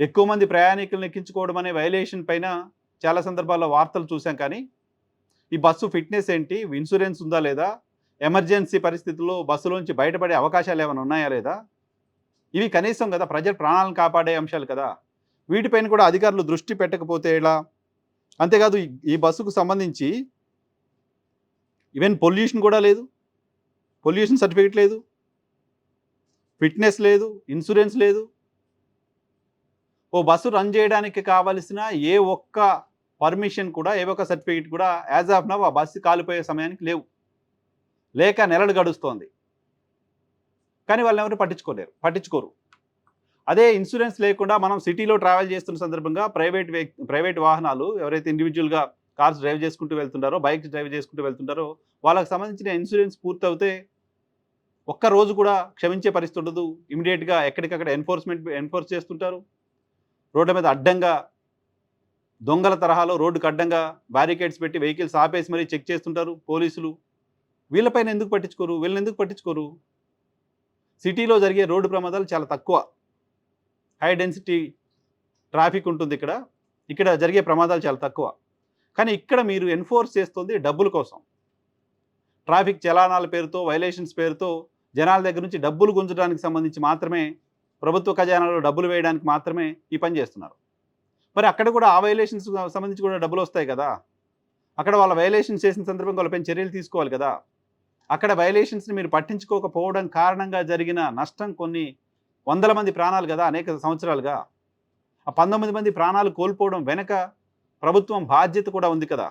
ఎక్కువ మంది ప్రయాణికులను ఎక్కించుకోవడం అనే వైలేషన్ పైన చాలా సందర్భాల్లో వార్తలు చూసాం కానీ ఈ బస్సు ఫిట్నెస్ ఏంటి? ఇన్సూరెన్స్ ఉందా లేదా? ఎమర్జెన్సీ పరిస్థితుల్లో బస్సులోంచి బయటపడే అవకాశాలు ఏమైనా ఉన్నాయా లేదా? ఇవి కనీసం కదా ప్రజల ప్రాణాలను కాపాడే అంశాలు కదా. వీటిపైన కూడా అధికారులు దృష్టి పెట్టకపోతే ఎలా? అంతేకాదు ఈ- ఈ బస్సుకు సంబంధించి ఈవెన్ పొల్యూషన్ కూడా లేదు. పొల్యూషన్ సర్టిఫికేట్ లేదు. ఫిట్నెస్ లేదు. ఇన్సూరెన్స్ లేదు. ఓ బస్సు రన్ చేయడానికి కావలసిన ఏ ఒక్క పర్మిషన్ కూడా ఏ ఒక్క సర్టిఫికేట్ కూడా యాజ్ ఆఫ్ నవ్ ఆ బస్సు కాలిపోయే సమయానికి లేవు. లేక నెలలు గడుస్తోంది. కానీ వాళ్ళని ఎవరు పట్టించుకోలేరు పట్టించుకోరు. అదే ఇన్సూరెన్స్ లేకుండా మనం సిటీలో ట్రావెల్ చేస్తున్న సందర్భంగా ప్రైవేట్ ప్రైవేట్ వాహనాలు ఎవరైతే ఇండివిజువల్గా కార్స్ డ్రైవ్ చేసుకుంటూ వెళ్తుంటారో బైక్స్ డ్రైవ్ చేసుకుంటూ వెళ్తుంటారో వాళ్ళకి సంబంధించిన ఇన్సూరెన్స్ పూర్తవుతే ఒక్క రోజు కూడా క్షమించే పరిస్థితి ఉండదు. ఇమీడియట్గా ఎక్కడికక్కడ ఎన్ఫోర్స్మెంట్ ఎన్ఫోర్స్ చేస్తుంటారు. రోడ్ల మీద అడ్డంగా దొంగల తరహాలో రోడ్డుకు అడ్డంగా బ్యారికేడ్స్ పెట్టి వెహికల్స్ ఆపేసి మరీ చెక్ చేస్తుంటారు పోలీసులు. వీళ్ళపైన ఎందుకు పట్టించుకోరు? వీళ్ళని ఎందుకు పట్టించుకోరు? సిటీలో జరిగే రోడ్డు ప్రమాదాలు చాలా తక్కువ. హై డెన్సిటీ ట్రాఫిక్ ఉంటుంది ఇక్కడ. ఇక్కడ జరిగే ప్రమాదాలు చాలా తక్కువ. కానీ ఇక్కడ మీరు ఎన్ఫోర్స్ చేస్తుంది డబ్బుల కోసం. ట్రాఫిక్ చలానాల పేరుతో వైలేషన్స్ పేరుతో జనాల దగ్గర నుంచి డబ్బులు గుంజడానికి సంబంధించి మాత్రమే ప్రభుత్వ ఖజానాలో డబ్బులు వేయడానికి మాత్రమే ఈ పని చేస్తున్నారు. మరి అక్కడ కూడా ఆ వైలేషన్స్ సంబంధించి కూడా డబ్బులు వస్తాయి కదా. అక్కడ వాళ్ళ వైలేషన్స్ చేసిన సందర్భంగా వాళ్ళపై చర్యలు తీసుకోవాలి కదా. అక్కడ వైలేషన్స్ని మీరు పట్టించుకోకపోవడం కారణంగా జరిగిన నష్టం కొన్ని వందల మంది ప్రాణాలు కదా అనేక సంవత్సరాలుగా. ఆ పంతొమ్మిది మంది ప్రాణాలు కోల్పోవడం వెనక ప్రభుత్వం బాధ్యత కూడా ఉంది కదా.